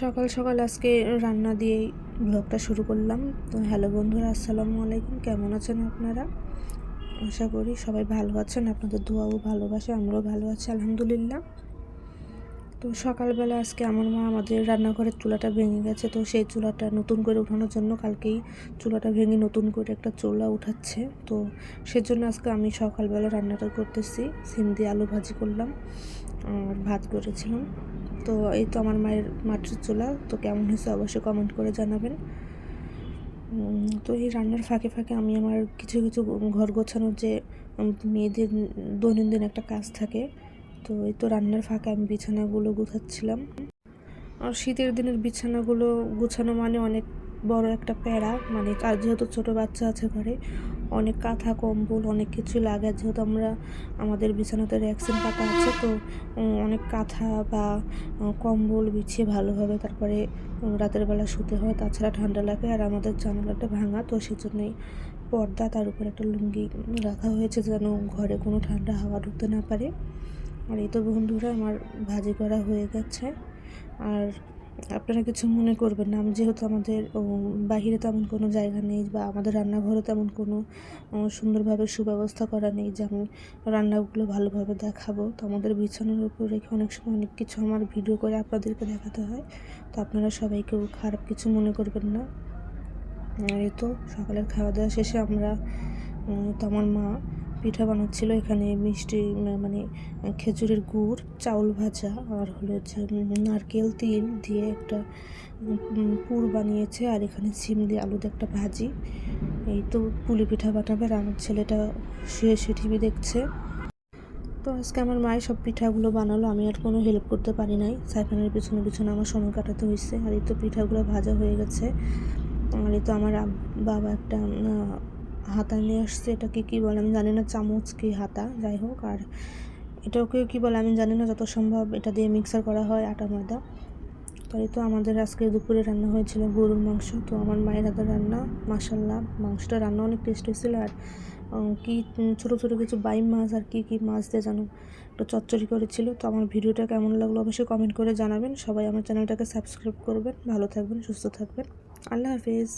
সকাল সকাল আজকে রান্না দিয়েই ব্লগটা শুরু করলাম। তো হ্যালো বন্ধুরা, আসসালামু আলাইকুম। কেমন আছেন আপনারা? আশা করি সবাই ভালো আছেন। আপনাদের দোয়াও ভালোবাসে, আমরাও ভালো আছি, আলহামদুলিল্লাহ। তো সকালবেলা আজকে আমার মা আমাদের রান্নাঘরের চুলাটা ভেঙে গেছে। তো সেই চুলাটা নতুন করে উঠানোর জন্য কালকেই চুলাটা ভেঙে নতুন করে একটা চুলা উঠাচ্ছে। তো সেজন্য আজকে আমি সকালবেলা রান্নাটা করতেছি। সিম দিয়ে আলু ভাজি করলাম আর ভাত করেছিলাম। তো এই তো আমার মায়ের মাটির চুলা। তো কেমন হয়েছে অবশ্যই কমেন্ট করে জানাবেন। তো এই রান্নার ফাঁকে ফাঁকে আমি আমার কিছু কিছু ঘর গোছানোর যে মেয়েদের দৈনন্দিন একটা কাজ থাকে, তো এই তো রান্নার ফাঁকে আমি বিছানাগুলো গুছাচ্ছিলাম। আর শীতের দিনের বিছানাগুলো গুছানো মানে অনেক বড় একটা প্যারা মানে আর যেহেতু ছোট বাচ্চা আছে ঘরে অনেক কাঁথা, কম্বল, অনেক কিছু লাগে, যেহেতু আমরা আমাদের বিছানাতে র্যাক্সিন পাতা আছে, তো অনেক কাঁথা বা কম্বল বিছিয়ে ভালোভাবে তারপরে রাতের বেলা শুতে হয়। তাছাড়া ঠান্ডা লাগে আর আমাদের জানালাটা ভাঙা, তো সেজন্যই পর্দা তার উপর একটা লুঙ্গি রাখা হয়েছে যেন ঘরে কোনো ঠান্ডা হাওয়া ঢুকতে না পারে। আর এই তো বন্ধুরা, আমার ভাজি করা হয়ে গেছে। আর আপনারা কিছু মনে করবেন না। আমি যেহেতু আমাদের বাহিরে তেমন কোনো জায়গা নেই বা আমাদের রান্নাঘরে তেমন কোনো সুন্দরভাবে সুব্যবস্থা করা নেই যে আমি রান্নাগুলো ভালোভাবে দেখাবো। তো আমাদের বিছানার উপর রেখে অনেক সময় অনেক কিছু আমার ভিডিও করে আপনাদেরকে দেখাতে হয়। তো আপনারা সবাই কেউ খারাপ কিছু মনে করবেন না। এই তো সকালের খাওয়া দাওয়া শেষে আমরা তো আমার মা পিঠা বানাচ্ছিল। এখানে মিষ্টি মানে খেজুরের গুড়, চাউল ভাজা, আর হলো যে নারকেল, তিল দিয়ে একটা পুর বানিয়েছে। আর এখানে সিম দিয়ে আলুতে একটা ভাজি। এই তো পুলি পিঠা বানাবে, আর আমার ছেলেটা শুয়ে শুয়ে টিভি দেখছে। তো আজকে আমার মায়ের সব পিঠাগুলো বানালো। আমি আর কোনো হেল্প করতে পারি নাই। সাইফানের পিছনে পিছনে আমার সময় কাটাতে হয়েছে আর এই তো পিঠাগুলো ভাজা হয়ে গেছে। আর এই তো আমার বাবা একটা হাতা নিয়ে আসছে, এটাকে কী বলে আমি জানি না, চামচ কি হাতা, যাই হোক, আর এটাকে কী বলে আমি জানি না যত সম্ভব, এটা দিয়ে মিক্সার করা হয় আটা, ময়দা। তাই তো আমাদের আজকে দুপুরে রান্না হয়েছিল গরুর মাংস, তো আমার মায়ের হাতের রান্না মাসাল্লাহ মাংসটা রান্না অনেক টেস্ট হয়েছিল আর কি ছোটো ছোটো কিছু বাইম মাছ আর কি কি মাছ দিয়ে জানো একটু চচ্চড়ি করেছিল। তো আমার ভিডিওটা কেমন লাগল অবশ্যই কমেন্ট করে জানাবেন। সবাই আমার চ্যানেলটাকে সাবস্ক্রাইব করবেন, ভালো থাকবেন, সুস্থ থাকবেন। আল্লাহ হাফিজ।